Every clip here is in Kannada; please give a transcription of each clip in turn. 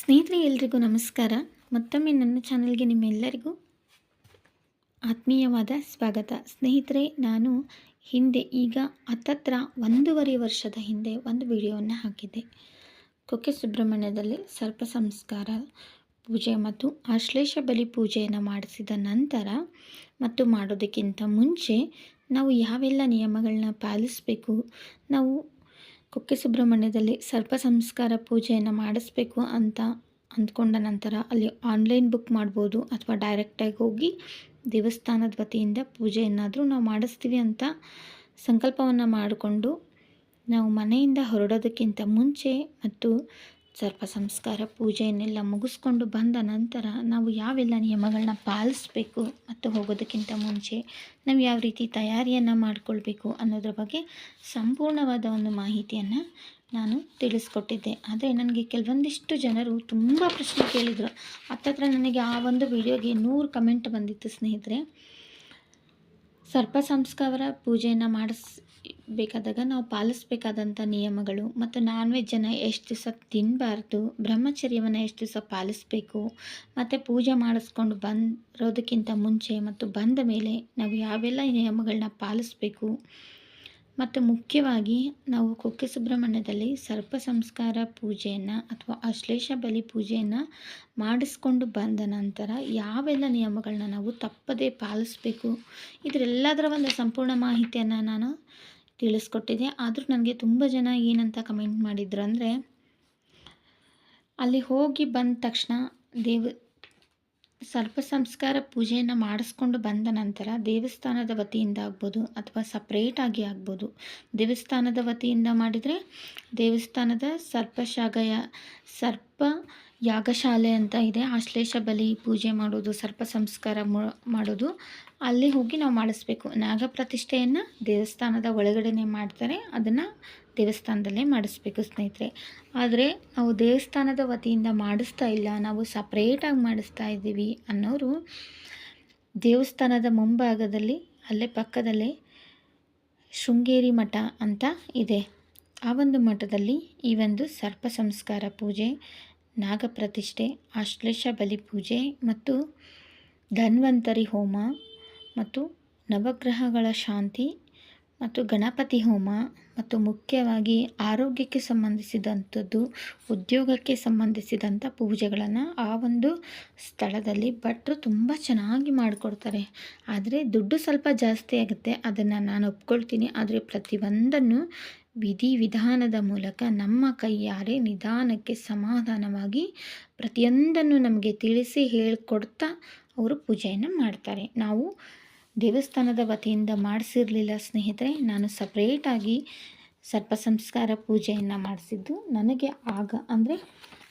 ಸ್ನೇಹಿತರೆ, ಎಲ್ರಿಗೂ ನಮಸ್ಕಾರ. ಮತ್ತೊಮ್ಮೆ ನನ್ನ ಚಾನಲ್ಗೆ ನಿಮ್ಮೆಲ್ಲರಿಗೂ ಆತ್ಮೀಯವಾದ ಸ್ವಾಗತ. ಸ್ನೇಹಿತರೆ, ನಾನು ಹಿಂದೆ ಈಗ ಹತ್ತತ್ರ ಒಂದೂವರೆ ವರ್ಷದ ಹಿಂದೆ ಒಂದು ವಿಡಿಯೋವನ್ನು ಹಾಕಿದ್ದೆ. ಕುಕ್ಕೆ ಸುಬ್ರಹ್ಮಣ್ಯದಲ್ಲಿ ಸರ್ಪ ಸಂಸ್ಕಾರ, ಪೂಜೆ ಮತ್ತು ಆಶ್ಲೇಷ ಬಲಿ ಪೂಜೆಯನ್ನು ಮಾಡಿಸಿದ ನಂತರ ಮತ್ತು ಮಾಡೋದಕ್ಕಿಂತ ಮುಂಚೆ ನಾವು ಯಾವೆಲ್ಲ ನಿಯಮಗಳನ್ನ ಪಾಲಿಸಬೇಕು, ನಾವು ಕುಕ್ಕೆ ಸುಬ್ರಹ್ಮಣ್ಯದಲ್ಲಿ ಸರ್ಪ ಸಂಸ್ಕಾರ ಪೂಜೆಯನ್ನು ಮಾಡಿಸ್ಬೇಕು ಅಂತ ಅಂದ್ಕೊಂಡ ನಂತರ ಅಲ್ಲಿ ಆನ್ಲೈನ್ ಬುಕ್ ಮಾಡ್ಬೋದು ಅಥವಾ ಡೈರೆಕ್ಟಾಗಿ ಹೋಗಿ ದೇವಸ್ಥಾನದ ವತಿಯಿಂದ ಪೂಜೆಯನ್ನಾದರೂ ನಾವು ಮಾಡಿಸ್ತೀವಿ ಅಂತ ಸಂಕಲ್ಪವನ್ನು ಮಾಡಿಕೊಂಡು ನಾವು ಮನೆಯಿಂದ ಹೊರಡೋದಕ್ಕಿಂತ ಮುಂಚೆ ಮತ್ತು ಸರ್ಪ ಸಂಸ್ಕಾರ ಪೂಜೆಯನ್ನೆಲ್ಲ ಮುಗಿಸ್ಕೊಂಡು ಬಂದ ನಂತರ ನಾವು ಯಾವೆಲ್ಲ ನಿಯಮಗಳನ್ನ ಪಾಲಿಸ್ಬೇಕು ಮತ್ತು ಹೋಗೋದಕ್ಕಿಂತ ಮುಂಚೆ ನಾವು ಯಾವ ರೀತಿ ತಯಾರಿಯನ್ನು ಮಾಡಿಕೊಳ್ಬೇಕು ಅನ್ನೋದ್ರ ಬಗ್ಗೆ ಸಂಪೂರ್ಣವಾದ ಒಂದು ಮಾಹಿತಿಯನ್ನು ನಾನು ತಿಳಿಸ್ಕೊಟ್ಟಿದ್ದೆ. ಆದರೆ ನನಗೆ ಕೆಲವೊಂದಿಷ್ಟು ಜನರು ತುಂಬ ಪ್ರಶ್ನೆ ಕೇಳಿದರು. ಹತ್ತತ್ರ ನನಗೆ ಆ ಒಂದು ವಿಡಿಯೋಗೆ ನೂರು ಕಮೆಂಟ್ ಬಂದಿತ್ತು ಸ್ನೇಹಿತರೆ. ಸರ್ಪ ಸಂಸ್ಕಾರ ಪೂಜೆಯನ್ನು ಮಾಡಿಸ್ ಬೇಕಾದಾಗ ನಾವು ಪಾಲಿಸ್ಬೇಕಾದಂಥ ನಿಯಮಗಳು ಮತ್ತು ನಾನ್ ವೆಜ್ಜನ್ನು ಎಷ್ಟು ದಿವಸ ತಿನ್ನಬಾರ್ದು ಬ್ರಹ್ಮಚರ್ಯವನ್ನು ಎಷ್ಟು ದಿವಸ ಪಾಲಿಸಬೇಕು, ಮತ್ತು ಪೂಜೆ ಮಾಡಿಸ್ಕೊಂಡು ಬಂದಿರೋದಕ್ಕಿಂತ ಮುಂಚೆ ಮತ್ತು ಬಂದ ಮೇಲೆ ನಾವು ಯಾವೆಲ್ಲ ನಿಯಮಗಳನ್ನ ಪಾಲಿಸಬೇಕು. ಮತ್ತು ಮುಖ್ಯವಾಗಿ ನಾವು ಕುಕ್ಕೆ ಸುಬ್ರಹ್ಮಣ್ಯದಲ್ಲಿ ಸರ್ಪ ಸಂಸ್ಕಾರ ಪೂಜೆಯನ್ನು ಅಥವಾ ಅಶ್ಲೇಷ ಬಲಿ ಪೂಜೆಯನ್ನು ಮಾಡಿಸ್ಕೊಂಡು ಬಂದ ನಂತರ ಯಾವೆಲ್ಲ ನಿಯಮಗಳನ್ನ ನಾವು ತಪ್ಪದೇ ಪಾಲಿಸಬೇಕು, ಇದರೆಲ್ಲದರ ಒಂದು ಸಂಪೂರ್ಣ ಮಾಹಿತಿಯನ್ನು ನಾನು ತಿಳಿಸ್ಕೊಟ್ಟಿದ್ದೆ. ಆದರೂ ನನಗೆ ತುಂಬ ಜನ ಏನಂತ ಕಮೆಂಟ್ ಮಾಡಿದ್ರು ಅಂದರೆ, ಅಲ್ಲಿ ಹೋಗಿ ಬಂದ ತಕ್ಷಣ ದೇವ, ಸರ್ಪ ಸಂಸ್ಕಾರ ಪೂಜೆಯನ್ನು ಮಾಡಿಸ್ಕೊಂಡು ಬಂದ ನಂತರ ದೇವಸ್ಥಾನದ ವತಿಯಿಂದ ಆಗ್ಬೋದು ಅಥವಾ ಸಪ್ರೇಟಾಗಿ ಆಗ್ಬೋದು. ದೇವಸ್ಥಾನದ ವತಿಯಿಂದ ಮಾಡಿದರೆ ದೇವಸ್ಥಾನದ ಸರ್ಪಶಾಗಯ, ಸರ್ಪ ಯಾಗಶಾಲೆ ಅಂತ ಇದೆ. ಆಶ್ಲೇಷ ಬಲಿ ಪೂಜೆ ಮಾಡೋದು, ಸರ್ಪ ಸಂಸ್ಕಾರ ಮಾಡೋದು. ಅಲ್ಲಿ ಹೋಗಿ ನಾವು ಮಾಡಿಸ್ಬೇಕು. ನಾಗ ಪ್ರತಿಷ್ಠೆಯನ್ನು ದೇವಸ್ಥಾನದ ಒಳಗಡೆನೆ ಮಾಡ್ತಾರೆ. ಅದನ್ನು ದೇವಸ್ಥಾನದಲ್ಲೇ ಮಾಡಿಸ್ಬೇಕು ಸ್ನೇಹಿತರೆ. ಆದರೆ ನಾವು ದೇವಸ್ಥಾನದ ವತಿಯಿಂದ ಮಾಡಿಸ್ತಾ ಇಲ್ಲ. ನಾವು ಸಪ್ರೇಟಾಗಿ ಮಾಡಿಸ್ತಾ ಇದ್ದೀವಿ ಅನ್ನೋರು ದೇವಸ್ಥಾನದ ಮುಂಭಾಗದಲ್ಲಿ, ಅಲ್ಲೇ ಪಕ್ಕದಲ್ಲೇ ಶೃಂಗೇರಿ ಮಠ ಅಂತ ಇದೆ. ಆ ಒಂದು ಮಠದಲ್ಲಿ ಈ ಒಂದು ಸರ್ಪ ಸಂಸ್ಕಾರ ಪೂಜೆ ನಾಗಪ್ರತಿಷ್ಠೆ ಆಶ್ಲೇಷ ಬಲಿ ಪೂಜೆ ಮತ್ತು ಧನ್ವಂತರಿ ಹೋಮ ಮತ್ತು ನವಗ್ರಹಗಳ ಶಾಂತಿ ಮತ್ತು ಗಣಪತಿ ಹೋಮ ಮತ್ತು ಮುಖ್ಯವಾಗಿ ಆರೋಗ್ಯಕ್ಕೆ ಸಂಬಂಧಿಸಿದಂಥದ್ದು, ಉದ್ಯೋಗಕ್ಕೆ ಸಂಬಂಧಿಸಿದಂಥ ಪೂಜೆಗಳನ್ನು ಆ ಒಂದು ಸ್ಥಳದಲ್ಲಿ ಭಟ್ರು ತುಂಬ ಚೆನ್ನಾಗಿ ಮಾಡಿಕೊಡ್ತಾರೆ. ಆದರೆ ದುಡ್ಡು ಸ್ವಲ್ಪ ಜಾಸ್ತಿ ಆಗುತ್ತೆ. ಅದನ್ನು ನಾನು ಒಪ್ಕೊಳ್ತೀನಿ. ಆದರೆ ಪ್ರತಿಯೊಂದನ್ನು ವಿಧಿ ವಿಧಾನದ ಮೂಲಕ ನಮ್ಮ ಕೈಯಾರೆ ನಿಧಾನಕ್ಕೆ ಸಮಾಧಾನವಾಗಿ ಪ್ರತಿಯೊಂದನ್ನು ನಮಗೆ ತಿಳಿಸಿ ಹೇಳಿಕೊಡ್ತಾ ಅವರು ಪೂಜೆಯನ್ನು ಮಾಡ್ತಾರೆ. ನಾವು ದೇವಸ್ಥಾನದ ವತಿಯಿಂದ ಮಾಡಿಸಿರಲಿಲ್ಲ ಸ್ನೇಹಿತರೆ, ನಾನು ಸಪ್ರೇಟಾಗಿ ಸರ್ಪ ಸಂಸ್ಕಾರ ಪೂಜೆಯನ್ನು ಮಾಡಿಸಿದ್ದು. ನನಗೆ ಆಗ ಅಂದರೆ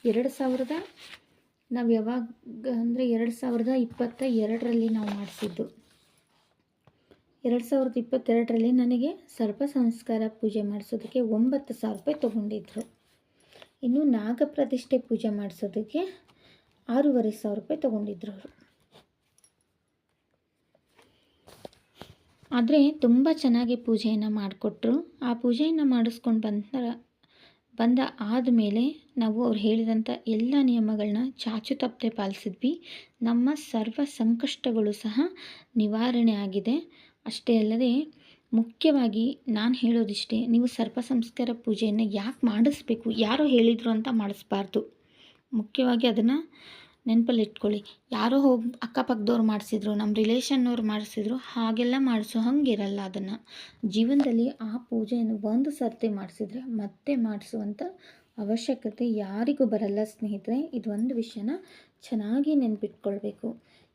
ಎರಡು ಸಾವಿರದ, ನಾವು ಯಾವಾಗ ಅಂದರೆ ಎರಡು ಸಾವಿರದ ಇಪ್ಪತ್ತ ಎರಡರಲ್ಲಿ ನಾವು ಮಾಡಿಸಿದ್ದು. ಎರಡು ಸಾವಿರದ ಇಪ್ಪತ್ತೆರಡರಲ್ಲಿ ನನಗೆ ಸರ್ಪ ಸಂಸ್ಕಾರ ಪೂಜೆ ಮಾಡಿಸೋದಕ್ಕೆ ಒಂಬತ್ತು ಸಾವಿರ ರೂಪಾಯಿ ತೊಗೊಂಡಿದ್ರು. ಇನ್ನು ನಾಗ ಪ್ರತಿಷ್ಠೆ ಪೂಜೆ ಮಾಡಿಸೋದಕ್ಕೆ ಆರೂವರೆ ಸಾವಿರ ರೂಪಾಯಿ ತೊಗೊಂಡಿದ್ರು ಅವರು. ಆದರೆ ತುಂಬ ಚೆನ್ನಾಗಿ ಪೂಜೆಯನ್ನು ಮಾಡಿಕೊಟ್ರು. ಆ ಪೂಜೆಯನ್ನು ಮಾಡಿಸ್ಕೊಂಡು ಬಂದ ಬಂದ ಆದಮೇಲೆ ನಾವು ಅವ್ರು ಹೇಳಿದಂಥ ಎಲ್ಲ ನಿಯಮಗಳನ್ನ ಚಾಚು ತಪ್ಪದೆ ಪಾಲಿಸಿದ್ವಿ. ನಮ್ಮ ಸರ್ವ ಸಂಕಷ್ಟಗಳು ಸಹ ನಿವಾರಣೆ ಆಗಿದೆ. ಅಷ್ಟೇ ಅಲ್ಲದೆ ಮುಖ್ಯವಾಗಿ ನಾನು ಹೇಳೋದಿಷ್ಟೇ, ನೀವು ಸರ್ಪ ಸಂಸ್ಕಾರ ಪೂಜೆಯನ್ನು ಯಾಕೆ ಮಾಡಿಸ್ಬೇಕು? ಯಾರೋ ಹೇಳಿದರು ಅಂತ ಮಾಡಿಸ್ಬಾರ್ದು. ಮುಖ್ಯವಾಗಿ ಅದನ್ನು ನೆನಪಲ್ಲಿ ಇಟ್ಕೊಳ್ಳಿ ಯಾರೋ ಹೋಗಿ ಅಕ್ಕಪಕ್ಕದವ್ರು ಮಾಡಿಸಿದ್ರು ನಮ್ಮ ರಿಲೇಷನ್ನವ್ರು ಮಾಡಿಸಿದ್ರು, ಹಾಗೆಲ್ಲ ಮಾಡಿಸೋ ಹಂಗಿರಲ್ಲ ಅದನ್ನು. ಜೀವನದಲ್ಲಿ ಆ ಪೂಜೆಯನ್ನು ಒಂದು ಸರ್ತಿ ಮಾಡಿಸಿದ್ರೆ ಮತ್ತೆ ಮಾಡಿಸುವಂಥ ಅವಶ್ಯಕತೆ ಯಾರಿಗೂ ಬರಲ್ಲ ಸ್ನೇಹಿತರೆ. ಇದೊಂದು ವಿಷಯನ ಚೆನ್ನಾಗಿ ನೆನಪಿಟ್ಕೊಳ್ಬೇಕು.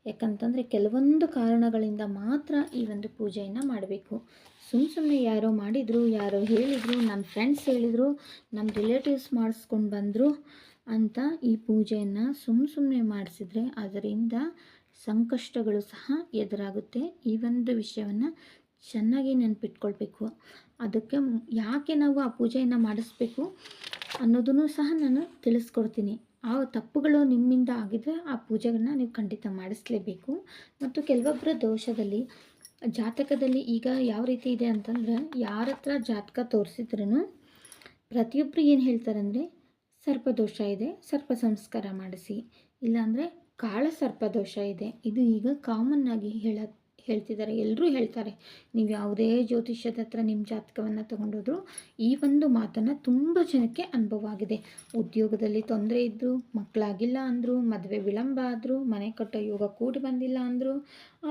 ಯಾಕಂತಂದರೆ ಕೆಲವೊಂದು ಕಾರಣಗಳಿಂದ ಮಾತ್ರ ಈ ಒಂದು ಪೂಜೆಯನ್ನು ಮಾಡಬೇಕು. ಸುಮ್ಮ ಸುಮ್ಮನೆ ಯಾರೋ ಮಾಡಿದರು, ಯಾರೋ ಹೇಳಿದರು ನಮ್ಮ ಫ್ರೆಂಡ್ಸ್ ಹೇಳಿದರು ನಮ್ಮ ರಿಲೇಟಿವ್ಸ್ ಮಾಡಿಸ್ಕೊಂಡು ಬಂದರು ಅಂತ ಈ ಪೂಜೆಯನ್ನು ಸುಮ್ಮ ಸುಮ್ಮನೆ ಮಾಡಿಸಿದ್ರೆ ಅದರಿಂದ ಸಂಕಷ್ಟಗಳು ಸಹ ಎದುರಾಗುತ್ತೆ. ಈ ಒಂದು ವಿಷಯವನ್ನು ಚೆನ್ನಾಗಿ ನೆನ್ಪಿಟ್ಕೊಳ್ಬೇಕು. ಅದಕ್ಕೆ ಯಾಕೆ ನಾವು ಆ ಪೂಜೆಯನ್ನು ಮಾಡಿಸ್ಬೇಕು ಅನ್ನೋದನ್ನು ಸಹ ನಾನು ತಿಳಿಸ್ಕೊಡ್ತೀನಿ. ಆ ತಪ್ಪುಗಳು ನಿಮ್ಮಿಂದ ಆಗಿದ್ರೆ ಆ ಪೂಜೆಗಳನ್ನ ನೀವು ಖಂಡಿತ ಮಾಡಿಸ್ಲೇಬೇಕು. ಮತ್ತು ಕೆಲವೊಬ್ಬರ ದೋಷದಲ್ಲಿ, ಜಾತಕದಲ್ಲಿ ಈಗ ಯಾವ ರೀತಿ ಇದೆ ಅಂತಂದರೆ, ಯಾರ ಹತ್ರ ಜಾತಕ ತೋರಿಸಿದ್ರೂ ಪ್ರತಿಯೊಬ್ಬರು ಏನು ಹೇಳ್ತಾರೆ ಅಂದರೆ ಸರ್ಪದೋಷ ಇದೆ, ಸರ್ಪ ಸಂಸ್ಕಾರ ಮಾಡಿಸಿ. ಇಲ್ಲಾಂದರೆ ಕಾಳ ಸರ್ಪದೋಷ ಇದೆ. ಇದು ಈಗ ಕಾಮನ್ ಆಗಿ ಹೇಳ ಹೇಳ್ತಿದ್ದಾರೆ ಎಲ್ಲರೂ ಹೇಳ್ತಾರೆ, ನೀವು ಯಾವುದೇ ಜ್ಯೋತಿಷ್ಯದ ಹತ್ರ ನಿಮ್ಮ ಜಾತಕವನ್ನು ತೊಗೊಂಡೋದ್ರು ಈ ಒಂದು ಮಾತನ್ನು ತುಂಬ ಜನಕ್ಕೆ ಅನುಭವ ಆಗಿದೆ. ಉದ್ಯೋಗದಲ್ಲಿ ತೊಂದರೆ ಇದ್ದರು ಮಕ್ಕಳಾಗಿಲ್ಲ ಅಂದರು, ಮದುವೆ ವಿಳಂಬ ಆದರೂ, ಮನೆ ಕಟ್ಟೋ ಯೋಗ ಕೂಡಿ ಬಂದಿಲ್ಲ ಅಂದರು,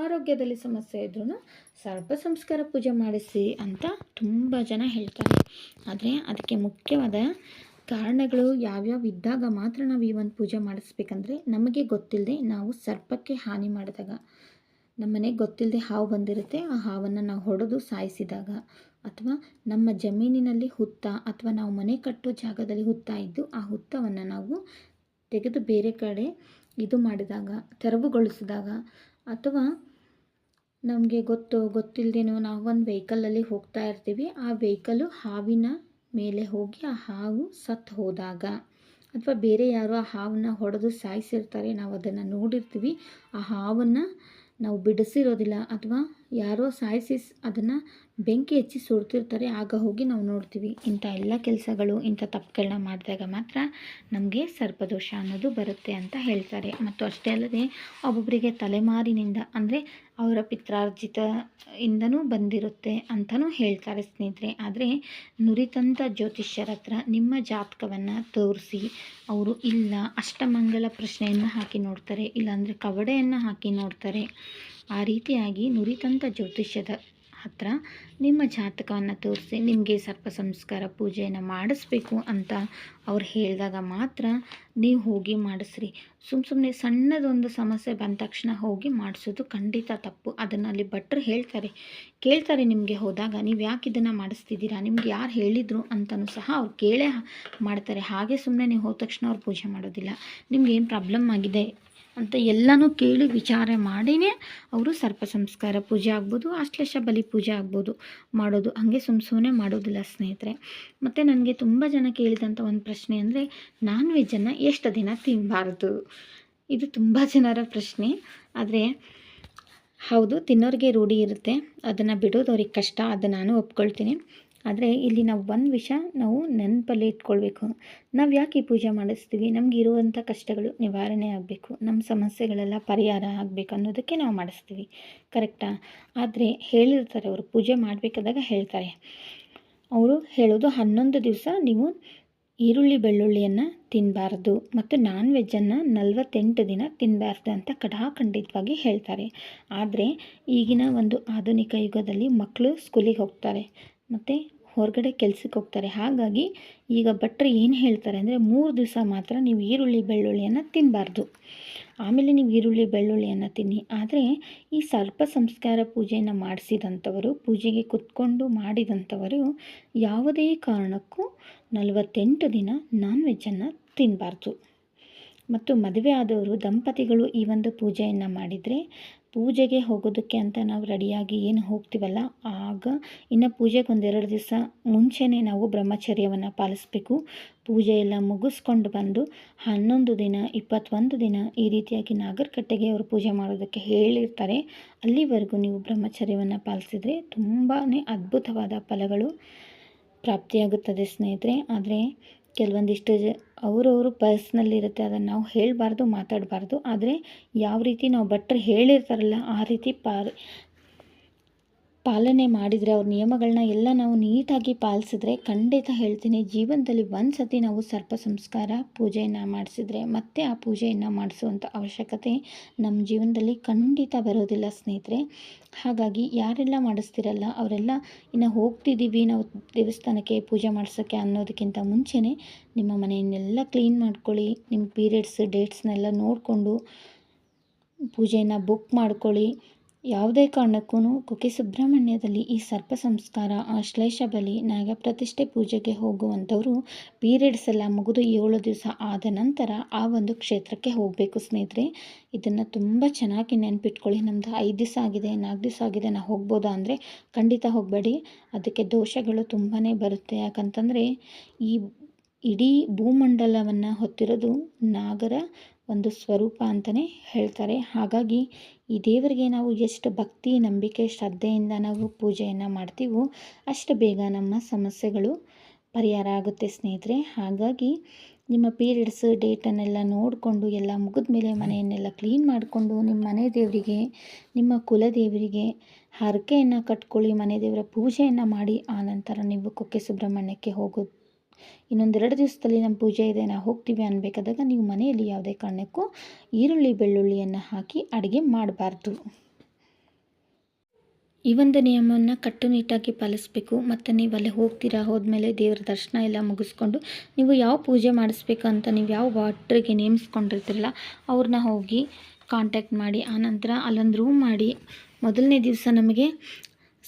ಆರೋಗ್ಯದಲ್ಲಿ ಸಮಸ್ಯೆ ಇದ್ರೂ ಸರ್ಪ ಸಂಸ್ಕಾರ ಪೂಜೆ ಮಾಡಿಸಿ ಅಂತ ತುಂಬ ಜನ ಹೇಳ್ತಾರೆ. ಆದರೆ ಅದಕ್ಕೆ ಮುಖ್ಯವಾದ ಕಾರಣಗಳು ಯಾವ್ಯಾವ ಇದ್ದಾಗ ಮಾತ್ರ ನಾವು ಈ ಒಂದು ಪೂಜೆ ಮಾಡಿಸ್ಬೇಕಂದ್ರೆ ನಮಗೆ ಗೊತ್ತಿಲ್ಲದೆ ನಾವು ಸರ್ಪಕ್ಕೆ ಹಾನಿ ಮಾಡಿದಾಗ ನಮ್ಮ ಮನೆಗೆ ಗೊತ್ತಿಲ್ಲದೆ ಹಾವು ಬಂದಿರುತ್ತೆ, ಆ ಹಾವನ್ನು ನಾವು ಹೊಡೆದು ಸಾಯಿಸಿದಾಗ ಅಥವಾ ನಮ್ಮ ಜಮೀನಿನಲ್ಲಿ ಹುತ್ತ ಅಥವಾ ನಾವು ಮನೆ ಕಟ್ಟೋ ಜಾಗದಲ್ಲಿ ಹುತ್ತ ಇದ್ದು ಆ ಹುತ್ತವನ್ನು ನಾವು ತೆಗೆದು ಬೇರೆ ಕಡೆ ಇದು ಮಾಡಿದಾಗ, ತೆರವುಗೊಳಿಸಿದಾಗ ಅಥವಾ ನಮಗೆ ಗೊತ್ತು ಗೊತ್ತಿಲ್ಲದೇನೋ ನಾವು ಒಂದು ವೆಹಿಕಲಲ್ಲಿ ಹೋಗ್ತಾ ಇರ್ತೀವಿ, ಆ ವೆಹಿಕಲ್ಲು ಹಾವಿನ ಮೇಲೆ ಹೋಗಿ ಆ ಹಾವು ಸತ್ತು ಹೋದಾಗ ಅಥವಾ ಬೇರೆ ಯಾರು ಆ ಹಾವನ್ನ ಹೊಡೆದು ಸಾಯಿಸಿರ್ತಾರೆ, ನಾವು ಅದನ್ನು ನೋಡಿರ್ತೀವಿ, ಆ ಹಾವನ್ನು ನಾವು ಬಿಡಿಸಿರೋದಿಲ್ಲ ಅಥವಾ ಯಾರೋ ಸಾಯಿಸಿ ಅದನ್ನು ಬೆಂಕಿ ಹೆಚ್ಚಿ ಸುಡ್ತಿರ್ತಾರೆ, ಆಗ ಹೋಗಿ ನಾವು ನೋಡ್ತೀವಿ. ಇಂಥ ಎಲ್ಲ ಕೆಲಸಗಳು, ಇಂಥ ತಪ್ಪುಗಳನ್ನ ಮಾಡಿದಾಗ ಮಾತ್ರ ನಮಗೆ ಸರ್ಪದೋಷ ಅನ್ನೋದು ಬರುತ್ತೆ ಅಂತ ಹೇಳ್ತಾರೆ. ಮತ್ತು ಅಷ್ಟೇ ಅಲ್ಲದೆ ಒಬ್ಬೊಬ್ಬರಿಗೆ ತಲೆಮಾರಿನಿಂದ ಅಂದರೆ ಅವರ ಪಿತ್ರಾರ್ಜಿತ ಇಂದನೂ ಬಂದಿರುತ್ತೆ ಅಂತಲೂ ಹೇಳ್ತಾರೆ ಸ್ನೇಹಿತರೆ. ಆದರೆ ನುರಿತಂಥ ಜ್ಯೋತಿಷ್ಯರ ಹತ್ರ ನಿಮ್ಮ ಜಾತಕವನ್ನು ತೋರಿಸಿ, ಅವರು ಇಲ್ಲ ಅಷ್ಟಮಂಗಲ ಪ್ರಶ್ನೆಯನ್ನು ಹಾಕಿ ನೋಡ್ತಾರೆ, ಇಲ್ಲಾಂದರೆ ಕವಡೆಯನ್ನು ಹಾಕಿ ನೋಡ್ತಾರೆ. ಆ ರೀತಿಯಾಗಿ ನುರಿತಂಥ ಜ್ಯೋತಿಷ್ಯದ ಹತ್ರ ನಿಮ್ಮ ಜಾತಕವನ್ನು ತೋರಿಸಿ, ನಿಮಗೆ ಸರ್ಪ ಸಂಸ್ಕಾರ ಪೂಜೆಯನ್ನು ಮಾಡಿಸ್ಬೇಕು ಅಂತ ಅವ್ರು ಹೇಳಿದಾಗ ಮಾತ್ರ ನೀವು ಹೋಗಿ ಮಾಡಿಸ್ರಿ. ಸುಮ್ಮ ಸುಮ್ಮನೆ ಸಣ್ಣದೊಂದು ಸಮಸ್ಯೆ ಬಂದ ತಕ್ಷಣ ಹೋಗಿ ಮಾಡಿಸೋದು ಖಂಡಿತ ತಪ್ಪು. ಅದನ್ನು ಅಲ್ಲಿ ಭಟ್ರು ಹೇಳ್ತಾರೆ. ಕೇಳ್ತಾರೆ ನಿಮಗೆ ಹೋದಾಗ, ನೀವು ಯಾಕೆ ಇದನ್ನು ಮಾಡಿಸ್ತಿದ್ದೀರಾ? ನಿಮ್ಗೆ ಯಾರು ಹೇಳಿದರು? ಅಂತಲೂ ಸಹ ಅವ್ರು ಕೇಳೇ ಮಾಡ್ತಾರೆ. ಹಾಗೆ ಸುಮ್ಮನೆ ನೀವು ಹೋದ ತಕ್ಷಣ ಅವ್ರು ಪೂಜೆ ಮಾಡೋದಿಲ್ಲ. ನಿಮ್ಗೆ ಏನು ಪ್ರಾಬ್ಲಮ್ ಆಗಿದೆ? ಅಂತ ಎಲ್ಲನೂ ಕೇಳಿ ವಿಚಾರ ಮಾಡಿನೇ ಅವರು ಸರ್ಪ ಸಂಸ್ಕಾರ ಪೂಜೆ ಆಗ್ಬೋದು ಆಶ್ಲೇಷ ಬಲಿ ಪೂಜೆ ಆಗ್ಬೋದು ಮಾಡೋದು. ಹಾಗೆ ಸುಮ್ಮ ಸುಮ್ಮನೆ ಮಾಡೋದಿಲ್ಲ ಸ್ನೇಹಿತರೆ. ಮತ್ತು ನನಗೆ ತುಂಬ ಜನ ಕೇಳಿದಂಥ ಒಂದು ಪ್ರಶ್ನೆ ಅಂದರೆ, ನಾನ್ ವೆಜ್ಜನ್ನು ಎಷ್ಟು ದಿನ ತಿನ್ನಬಾರ್ದು ಇದು ತುಂಬ ಜನರ ಪ್ರಶ್ನೆ. ಆದರೆ, ಹೌದು, ತಿನ್ನೋರಿಗೆ ರೂಢಿ ಇರುತ್ತೆ. ಅದನ್ನು ಬಿಡೋದು ಅವ್ರಿಗೆ ಕಷ್ಟ. ಅದು ನಾನು ಒಪ್ಕೊಳ್ತೀನಿ. ಆದರೆ ಇಲ್ಲಿ ನಾವು ಒಂದು ವಿಷಯ ನಾವು ನೆನಪಲ್ಲಿ ಇಟ್ಕೊಳ್ಬೇಕು. ನಾವು ಯಾಕೆ ಈ ಪೂಜೆ ಮಾಡಿಸ್ತೀವಿ? ನಮ್ಗೆ ಇರುವಂಥ ಕಷ್ಟಗಳು ನಿವಾರಣೆ ಆಗಬೇಕು. ನಮ್ಮ ಸಮಸ್ಯೆಗಳೆಲ್ಲ ಪರಿಹಾರ ಆಗಬೇಕು ಅನ್ನೋದಕ್ಕೆ ನಾವು ಮಾಡಿಸ್ತೀವಿ. ಕರೆಕ್ಟಾ? ಆದರೆ ಹೇಳಿರ್ತಾರೆ ಅವರು, ಪೂಜೆ ಮಾಡಬೇಕಾದಾಗ ಹೇಳ್ತಾರೆ. ಅವರು ಹೇಳೋದು ಹನ್ನೊಂದು ದಿವಸ ನೀವು ಈರುಳ್ಳಿ ಬೆಳ್ಳುಳ್ಳಿಯನ್ನು ತಿನ್ನಬಾರ್ದು ಮತ್ತು ನಾನ್ ವೆಜ್ಜನ್ನು ನಲವತ್ತೆಂಟು ದಿನ ತಿನ್ನಬಾರ್ದು ಅಂತ ಕಡಾಖಂಡಿತವಾಗಿ ಹೇಳ್ತಾರೆ. ಆದರೆ ಈಗಿನ ಒಂದು ಆಧುನಿಕ ಯುಗದಲ್ಲಿ ಮಕ್ಕಳು ಸ್ಕೂಲಿಗೆ ಹೋಗ್ತಾರೆ. ಮತ್ತು ಹೊರಗಡೆ ಕೆಲ್ಸಕ್ಕೆ ಹೋಗ್ತಾರೆ. ಹಾಗಾಗಿ ಈಗ ಭಟ್ರು ಏನು ಹೇಳ್ತಾರೆ ಅಂದರೆ ಮೂರು ದಿವಸ ಮಾತ್ರ ನೀವು ಈರುಳ್ಳಿ, ಬೆಳ್ಳುಳ್ಳಿಯನ್ನು ತಿನ್ನಬಾರ್ದು ಆಮೇಲೆ ನೀವು ಈರುಳ್ಳಿ, ಬೆಳ್ಳುಳ್ಳಿಯನ್ನು ತಿನ್ನಿ. ಆದರೆ ಈ ಸರ್ಪ ಸಂಸ್ಕಾರ ಪೂಜೆಯನ್ನು ಮಾಡಿಸಿದಂಥವರು, ಪೂಜೆಗೆ ಕುತ್ಕೊಂಡು ಮಾಡಿದಂಥವರು ಯಾವುದೇ ಕಾರಣಕ್ಕೂ ನಲವತ್ತೆಂಟು ದಿನ ನಾನ್ ವೆಜ್ಜನ್ನು ತಿನ್ನಬಾರ್ದು ಮತ್ತು ಮದುವೆ ಆದವರು ದಂಪತಿಗಳು ಈ ಒಂದು ಪೂಜೆಯನ್ನು ಮಾಡಿದರೆ ಪೂಜೆಗೆ ಹೋಗೋದಕ್ಕೆ ಅಂತ ನಾವು ರೆಡಿಯಾಗಿ ಏನು ಹೋಗ್ತೀವಲ್ಲ, ಆಗ ಇನ್ನು ಪೂಜೆಗೆ ಒಂದೆರಡು ದಿವಸ ಮುಂಚೆನೇ ನಾವು ಬ್ರಹ್ಮಚರ್ಯವನ್ನು ಪಾಲಿಸಬೇಕು. ಪೂಜೆ ಎಲ್ಲ ಮುಗಿಸ್ಕೊಂಡು ಬಂದು ಹನ್ನೊಂದು ದಿನ, ಇಪ್ಪತ್ತೊಂದು ದಿನ ಈ ರೀತಿಯಾಗಿ ನಾಗರಕಟ್ಟೆಗೆ ಅವರು ಪೂಜೆ ಮಾಡೋದಕ್ಕೆ ಹೇಳಿರ್ತಾರೆ. ಅಲ್ಲಿವರೆಗೂ ನೀವು ಬ್ರಹ್ಮಚರ್ಯವನ್ನು ಪಾಲಿಸಿದರೆ ತುಂಬಾ ಅದ್ಭುತವಾದ ಫಲಗಳು ಪ್ರಾಪ್ತಿಯಾಗುತ್ತದೆ ಸ್ನೇಹಿತರೆ. ಆದರೆ ಕೆಲವೊಂದಿಷ್ಟು ಅವರವರು ಪರ್ಸ್ನಲ್ ಇರುತ್ತೆ, ಅದನ್ನು ನಾವು ಹೇಳಬಾರ್ದು, ಮಾತಾಡಬಾರ್ದು. ಆದರೆ, ಯಾವ ರೀತಿ ನಾವು ಭಟ್ರು ಹೇಳಿರ್ತಾರಲ್ಲ, ಆ ರೀತಿ ಪಾರ್ ಪಾಲನೆ ಮಾಡಿದರೆ ಅವ್ರ ನಿಯಮಗಳನ್ನ ಎಲ್ಲ ನಾವು ನೀಟಾಗಿ ಪಾಲಿಸಿದ್ರೆ ಖಂಡಿತ ಹೇಳ್ತೀನಿ, ಜೀವನದಲ್ಲಿ ಒಂದು ಸತಿ ನಾವು ಸರ್ಪ ಸಂಸ್ಕಾರ ಪೂಜೆಯನ್ನು ಮಾಡಿಸಿದ್ರೆ ಮತ್ತೆ ಆ ಪೂಜೆಯನ್ನು ಮಾಡಿಸುವಂಥ ಅವಶ್ಯಕತೆ ನಮ್ಮ ಜೀವನದಲ್ಲಿ ಖಂಡಿತ ಬರೋದಿಲ್ಲ ಸ್ನೇಹಿತರೆ. ಹಾಗಾಗಿ ಯಾರೆಲ್ಲ ಮಾಡಿಸ್ತಿರಲ್ಲ ಅವರೆಲ್ಲ ಇನ್ನು ಹೋಗ್ತಿದ್ದೀವಿ ನಾವು ದೇವಸ್ಥಾನಕ್ಕೆ ಪೂಜೆ ಮಾಡಿಸೋಕ್ಕೆ ಅನ್ನೋದಕ್ಕಿಂತ ಮುಂಚೆನೇ ನಿಮ್ಮ ಮನೆಯನ್ನೆಲ್ಲ ಕ್ಲೀನ್ ಮಾಡ್ಕೊಳ್ಳಿ ನಿಮ್ಮ ಪೀರಿಯಡ್ಸ್ ಡೇಟ್ಸ್ನೆಲ್ಲ ನೋಡಿಕೊಂಡು ಪೂಜೆಯನ್ನು ಬುಕ್ ಮಾಡ್ಕೊಳ್ಳಿ. ಯಾವುದೇ ಕಾರಣಕ್ಕೂ ಕುಕ್ಕೆ ಸುಬ್ರಹ್ಮಣ್ಯದಲ್ಲಿ ಈ ಸರ್ಪ ಸಂಸ್ಕಾರ ಆಶ್ಲೇಷ ಬಲಿ ನಾಗಪ್ರತಿಷ್ಠೆ ಪೂಜೆಗೆ ಹೋಗುವಂಥವರು ಪೀರಿಯಡ್ಸ್ ಎಲ್ಲ ಮುಗಿದು ಏಳು ದಿವಸ ಆದ ನಂತರ ಆ ಒಂದು ಕ್ಷೇತ್ರಕ್ಕೆ ಹೋಗಬೇಕು ಸ್ನೇಹಿತರೆ. ಇದನ್ನು ತುಂಬ ಚೆನ್ನಾಗಿ ನೆನ್ಪಿಟ್ಕೊಳ್ಳಿ. ನಮ್ಮದು ಐದು ದಿವಸ ಆಗಿದೆ, ನಾಲ್ಕು ದಿವಸ ಆಗಿದೆ ನಾವು ಹೋಗ್ಬೋದಾ ಅಂದರೆ ಖಂಡಿತ ಹೋಗಬೇಡಿ. ಅದಕ್ಕೆ ದೋಷಗಳು ತುಂಬಾ ಬರುತ್ತೆ. ಯಾಕಂತಂದರೆ ಈ ಇಡೀ ಭೂಮಂಡಲವನ್ನು ಹೊತ್ತಿರೋದು ನಾಗರ ಒಂದು ಸ್ವರೂಪ ಅಂತಲೇ ಹೇಳ್ತಾರೆ. ಹಾಗಾಗಿ ಈ ದೇವರಿಗೆ ನಾವು ಎಷ್ಟು ಭಕ್ತಿ, ನಂಬಿಕೆ, ಶ್ರದ್ಧೆಯಿಂದ ನಾವು ಪೂಜೆಯನ್ನು ಮಾಡ್ತೀವೋ ಅಷ್ಟು ಬೇಗ ನಮ್ಮ ಸಮಸ್ಯೆಗಳು ಪರಿಹಾರ ಆಗುತ್ತೆ ಸ್ನೇಹಿತರೆ. ಹಾಗಾಗಿ ನಿಮ್ಮ ಪೀರಿಯಡ್ಸ್, ಡೇಟನ್ನೆಲ್ಲ ನೋಡಿಕೊಂಡು ಎಲ್ಲ ಮುಗಿದ ಮೇಲೆ ಮನೆಯನ್ನೆಲ್ಲ ಕ್ಲೀನ್ ಮಾಡಿಕೊಂಡು ನಿಮ್ಮ ಮನೆ ದೇವರಿಗೆ, ನಿಮ್ಮ ಕುಲದೇವರಿಗೆ ಹರಕೆಯನ್ನು ಕಟ್ಕೊಳ್ಳಿ, ಮನೆ ದೇವರ ಪೂಜೆಯನ್ನು ಮಾಡಿ, ಆನಂತರ ನೀವು ಕುಕ್ಕೆ ಸುಬ್ರಹ್ಮಣ್ಯಕ್ಕೆ ಹೋಗೋದು ಇನ್ನೊಂದೆರಡು ದಿವಸದಲ್ಲಿ ನಮ್ಮ ಪೂಜೆ ಇದೆ, ನಾವು ಹೋಗ್ತೀವಿ ಅನ್ಬೇಕಾದಾಗ ನೀವು ಮನೆಯಲ್ಲಿ ಯಾವುದೇ ಕಾರಣಕ್ಕೂ ಈರುಳ್ಳಿ, ಬೆಳ್ಳುಳ್ಳಿಯನ್ನು ಹಾಕಿ ಅಡುಗೆ ಮಾಡಬಾರ್ದು. ಈ ಒಂದು ನಿಯಮವನ್ನು ಕಟ್ಟುನಿಟ್ಟಾಗಿ ಪಾಲಿಸಬೇಕು. ಮತ್ತು ನೀವು ಅಲ್ಲಿ ಹೋಗ್ತೀರಾ, ಹೋದ್ಮೇಲೆ ದೇವರ ದರ್ಶನ ಎಲ್ಲ ಮುಗಿಸ್ಕೊಂಡು ನೀವು ಯಾವ ಪೂಜೆ ಮಾಡಿಸ್ಬೇಕು ಅಂತ ನೀವು ಯಾವ ವಾಟ್ರಿಗೆ ನೇಮಿಸ್ಕೊಂಡಿರ್ತೀರಲ್ಲ, ಅವ್ರನ್ನ ಹೋಗಿ ಕಾಂಟ್ಯಾಕ್ಟ್ ಮಾಡಿ, ಆನಂತರ ಅಲ್ಲೊಂದು ರೂಮ್ ಮಾಡಿ. ಮೊದಲನೇ ದಿವಸ ನಮಗೆ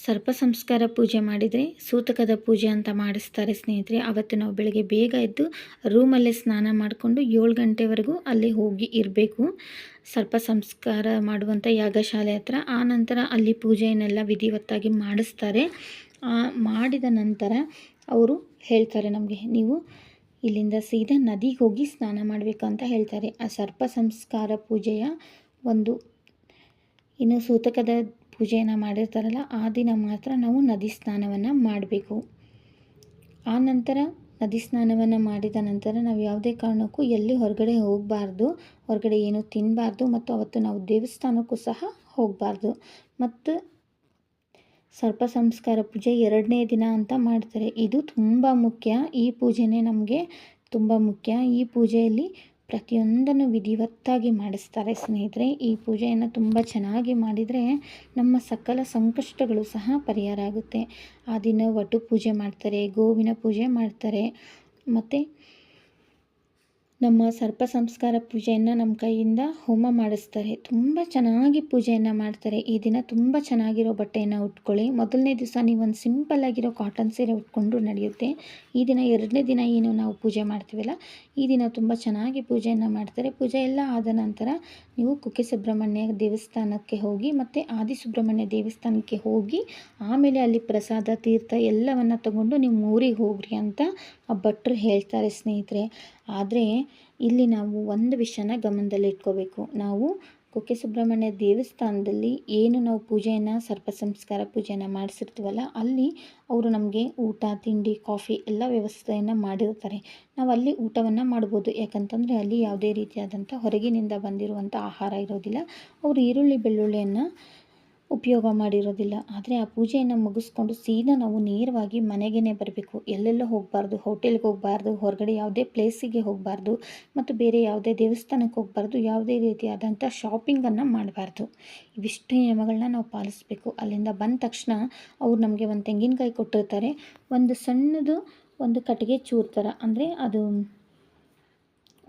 ಸರ್ಪ ಸಂಸ್ಕಾರ ಪೂಜೆ ಮಾಡಿದರೆ, ಸೂತಕದ ಪೂಜೆ ಅಂತ ಮಾಡಿಸ್ತಾರೆ ಸ್ನೇಹಿತರೆ. ಅವತ್ತು ನಾವು ಬೆಳಗ್ಗೆ ಬೇಗ ಎದ್ದು ರೂಮಲ್ಲೇ ಸ್ನಾನ ಮಾಡಿಕೊಂಡು ಏಳು ಗಂಟೆವರೆಗೂ ಅಲ್ಲಿ ಹೋಗಿ ಇರಬೇಕು. ಸರ್ಪ ಸಂಸ್ಕಾರ ಮಾಡುವಂಥ ಯಾಗಶಾಲೆ ಹತ್ರ. ಆ ನಂತರ ಅಲ್ಲಿ ಪೂಜೆಯನ್ನೆಲ್ಲ ವಿಧಿವತ್ತಾಗಿ ಮಾಡಿಸ್ತಾರೆ. ಮಾಡಿದ ನಂತರ ಅವರು ಹೇಳ್ತಾರೆ ನಮಗೆ, ನೀವು ಇಲ್ಲಿಂದ ಸೀದಾ ನದಿಗೆ ಹೋಗಿ ಸ್ನಾನ ಮಾಡಬೇಕು ಅಂತ ಹೇಳ್ತಾರೆ. ಆ ಸರ್ಪ ಸಂಸ್ಕಾರ ಪೂಜೆಯ ಒಂದು, ಇನ್ನು ಸೂತಕದ ಪೂಜೆಯನ್ನು ಮಾಡಿರ್ತಾರಲ್ಲ, ಆ ದಿನ ಮಾತ್ರ ನಾವು ನದಿ ಸ್ನಾನವನ್ನು ಮಾಡಬೇಕು. ಆ ನಂತರ ನದಿ ಸ್ನಾನವನ್ನು ಮಾಡಿದ ನಂತರ ನಾವು ಯಾವುದೇ ಕಾರಣಕ್ಕೂ ಎಲ್ಲಿ ಹೊರಗಡೆ ಹೋಗಬಾರ್ದು, ಹೊರಗಡೆ ಏನು ತಿನ್ನಬಾರ್ದು ಮತ್ತು ಅವತ್ತು ನಾವು ದೇವಸ್ಥಾನಕ್ಕೂ ಸಹ ಹೋಗಬಾರ್ದು. ಮತ್ತು ಸರ್ಪ ಸಂಸ್ಕಾರ ಪೂಜೆ ಎರಡನೇ ದಿನ ಅಂತ ಮಾಡ್ತಾರೆ. ಇದು ತುಂಬ ಮುಖ್ಯ. ಈ ಪೂಜೆನೇ ನಮಗೆ ತುಂಬ ಮುಖ್ಯ. ಈ ಪೂಜೆಯಲ್ಲಿ ಪ್ರತಿಯೊಂದನ್ನು ವಿಧಿವತ್ತಾಗಿ ಮಾಡಿಸ್ತಾರೆ ಸ್ನೇಹಿತರೆ. ಈ ಪೂಜೆಯನ್ನು ತುಂಬ ಚೆನ್ನಾಗಿ ಮಾಡಿದರೆ ನಮ್ಮ ಸಕಲ ಸಂಕಷ್ಟಗಳು ಸಹ ಪರಿಹಾರ ಆಗುತ್ತೆ. ಆ ದಿನ ವಟು ಪೂಜೆ ಮಾಡ್ತಾರೆ, ಗೋವಿನ ಪೂಜೆ ಮಾಡ್ತಾರೆ, ಮತ್ತು ನಮ್ಮ ಸರ್ಪ ಸಂಸ್ಕಾರ ಪೂಜೆಯನ್ನು ನಮ್ಮ ಕೈಯಿಂದ ಹೋಮ ಮಾಡಿಸ್ತಾರೆ. ತುಂಬ ಚೆನ್ನಾಗಿ ಪೂಜೆಯನ್ನು ಮಾಡ್ತಾರೆ. ಈ ದಿನ ತುಂಬ ಚೆನ್ನಾಗಿರೋ ಬಟ್ಟೆಯನ್ನು ಉಟ್ಕೊಳ್ಳಿ. ಮೊದಲನೇ ದಿವಸ ನೀವು ಒಂದು ಸಿಂಪಲ್ ಆಗಿರೋ ಕಾಟನ್ ಸೀರೆ ಉಟ್ಕೊಂಡು ನಡೆಯುತ್ತೆ. ಈ ದಿನ ಎರಡನೇ ದಿನ ಏನು ನಾವು ಪೂಜೆ ಮಾಡ್ತೀವಲ್ಲ, ಈ ದಿನ ತುಂಬ ಚೆನ್ನಾಗಿ ಪೂಜೆಯನ್ನು ಮಾಡ್ತಾರೆ. ಪೂಜೆ ಎಲ್ಲ ಆದ ನಂತರ ನೀವು ಕುಕ್ಕೆ ಸುಬ್ರಹ್ಮಣ್ಯ ದೇವಸ್ಥಾನಕ್ಕೆ ಹೋಗಿ ಮತ್ತು ಆದಿ ಸುಬ್ರಹ್ಮಣ್ಯ ದೇವಸ್ಥಾನಕ್ಕೆ ಹೋಗಿ ಆಮೇಲೆ ಅಲ್ಲಿ ಪ್ರಸಾದ, ತೀರ್ಥ ಎಲ್ಲವನ್ನು ತಗೊಂಡು ನೀವು ಊರಿಗೆ ಹೋಗ್ರಿ ಅಂತ ಆ ಭಟ್ರು ಹೇಳ್ತಾರೆ ಸ್ನೇಹಿತರೆ. ಆದರೆ ಇಲ್ಲಿ ನಾವು ಒಂದು ವಿಷಯನ ಗಮನದಲ್ಲಿಟ್ಕೋಬೇಕು. ನಾವು ಕುಕ್ಕೆ ಸುಬ್ರಹ್ಮಣ್ಯ ದೇವಸ್ಥಾನದಲ್ಲಿ ಏನು ನಾವು ಪೂಜೆಯನ್ನು ಸರ್ಪ ಸಂಸ್ಕಾರ ಪೂಜೆಯನ್ನು ಮಾಡಿಸಿರ್ತೀವಲ್ಲ, ಅಲ್ಲಿ ಅವರು ನಮಗೆ ಊಟ, ತಿಂಡಿ, ಕಾಫಿ ಎಲ್ಲ ವ್ಯವಸ್ಥೆಯನ್ನು ಮಾಡಿರ್ತಾರೆ. ನಾವು ಅಲ್ಲಿ ಊಟವನ್ನು ಮಾಡ್ಬೋದು. ಯಾಕಂತಂದರೆ ಅಲ್ಲಿ ಯಾವುದೇ ರೀತಿಯಾದಂಥ ಹೊರಗಿನಿಂದ ಬಂದಿರುವಂಥ ಆಹಾರ ಇರೋದಿಲ್ಲ. ಅವರು ಈರುಳ್ಳಿ, ಬೆಳ್ಳುಳ್ಳಿಯನ್ನು ಉಪಯೋಗ ಮಾಡಿರೋದಿಲ್ಲ. ಆದರೆ ಆ ಪೂಜೆಯನ್ನು ಮುಗಿಸ್ಕೊಂಡು ಸೀದಾ ನಾವು ನೇರವಾಗಿ ಮನೆಗೇ ಬರಬೇಕು. ಎಲ್ಲೆಲ್ಲೋ ಹೋಗಬಾರ್ದು, ಹೋಟೆಲ್ಗೆ ಹೋಗಬಾರ್ದು, ಹೊರಗಡೆ ಯಾವುದೇ ಪ್ಲೇಸಿಗೆ ಹೋಗಬಾರ್ದು, ಮತ್ತು ಬೇರೆ ಯಾವುದೇ ದೇವಸ್ಥಾನಕ್ಕೆ ಹೋಗಬಾರ್ದು, ಯಾವುದೇ ರೀತಿಯಾದಂಥ ಶಾಪಿಂಗನ್ನು ಮಾಡಬಾರ್ದು. ಇವಿಷ್ಟು ನಿಯಮಗಳನ್ನ ನಾವು ಪಾಲಿಸಬೇಕು. ಅಲ್ಲಿಂದ ಬಂದ ತಕ್ಷಣ ಅವ್ರು ನಮಗೆ ಒಂದು ತೆಂಗಿನಕಾಯಿ ಕೊಟ್ಟಿರ್ತಾರೆ. ಒಂದು ಸಣ್ಣದು ಒಂದು ಕಟ್ಟಿಗೆ ಚೂರು ಥರ ಅಂದರೆ ಅದು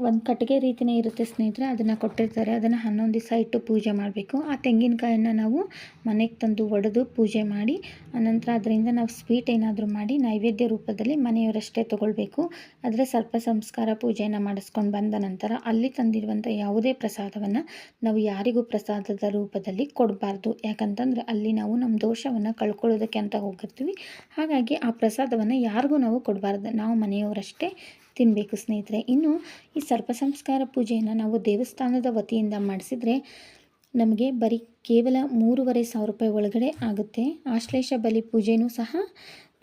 ಒಂದು ಕಟ್ಟಿಗೆ ರೀತಿಯೇ ಇರುತ್ತೆ ಸ್ನೇಹಿತರೆ, ಅದನ್ನು ಕೊಟ್ಟಿರ್ತಾರೆ. ಅದನ್ನು ಹನ್ನೊಂದು ದಿವಸ ಇಟ್ಟು ಪೂಜೆ ಮಾಡಬೇಕು. ಆ ತೆಂಗಿನಕಾಯನ್ನು ನಾವು ಮನೆಗೆ ತಂದು ಒಡೆದು ಪೂಜೆ ಮಾಡಿ ಆನಂತರ ಅದರಿಂದ ನಾವು ಸ್ವೀಟ್ ಏನಾದರೂ ಮಾಡಿ ನೈವೇದ್ಯ ರೂಪದಲ್ಲಿ ಮನೆಯವರಷ್ಟೇ ತೊಗೊಳ್ಬೇಕು. ಆದರೆ ಸರ್ಪ ಸಂಸ್ಕಾರ ಪೂಜೆಯನ್ನು ಮಾಡಿಸ್ಕೊಂಡು ಬಂದ ನಂತರ ಅಲ್ಲಿ ತಂದಿರುವಂಥ ಯಾವುದೇ ಪ್ರಸಾದವನ್ನು ನಾವು ಯಾರಿಗೂ ಪ್ರಸಾದದ ರೂಪದಲ್ಲಿ ಕೊಡಬಾರ್ದು. ಯಾಕಂತಂದರೆ ಅಲ್ಲಿ ನಾವು ನಮ್ಮ ದೋಷವನ್ನು ಕಳ್ಕೊಳ್ಳೋದಕ್ಕೆ ಅಂತ ಹೋಗಿರ್ತೀವಿ. ಹಾಗಾಗಿ ಆ ಪ್ರಸಾದವನ್ನು ಯಾರಿಗೂ ನಾವು ಕೊಡಬಾರ್ದು. ನಾವು ಮನೆಯವರಷ್ಟೇ ತಿನ್ನಬೇಕು ಸ್ನೇಹಿತರೆ. ಇನ್ನು ಈ ಸರ್ಪ ಸಂಸ್ಕಾರ ಪೂಜೆಯನ್ನು ನಾವು ದೇವಸ್ಥಾನದ ವತಿಯಿಂದ ಮಾಡಿಸಿದರೆ ನಮಗೆ ಬರೀ ಕೇವಲ ಮೂರುವರೆ ಸಾವಿರ ರೂಪಾಯಿ ಒಳಗಡೆ ಆಗುತ್ತೆ. ಆಶ್ಲೇಷ ಬಲಿ ಪೂಜೆನೂ ಸಹ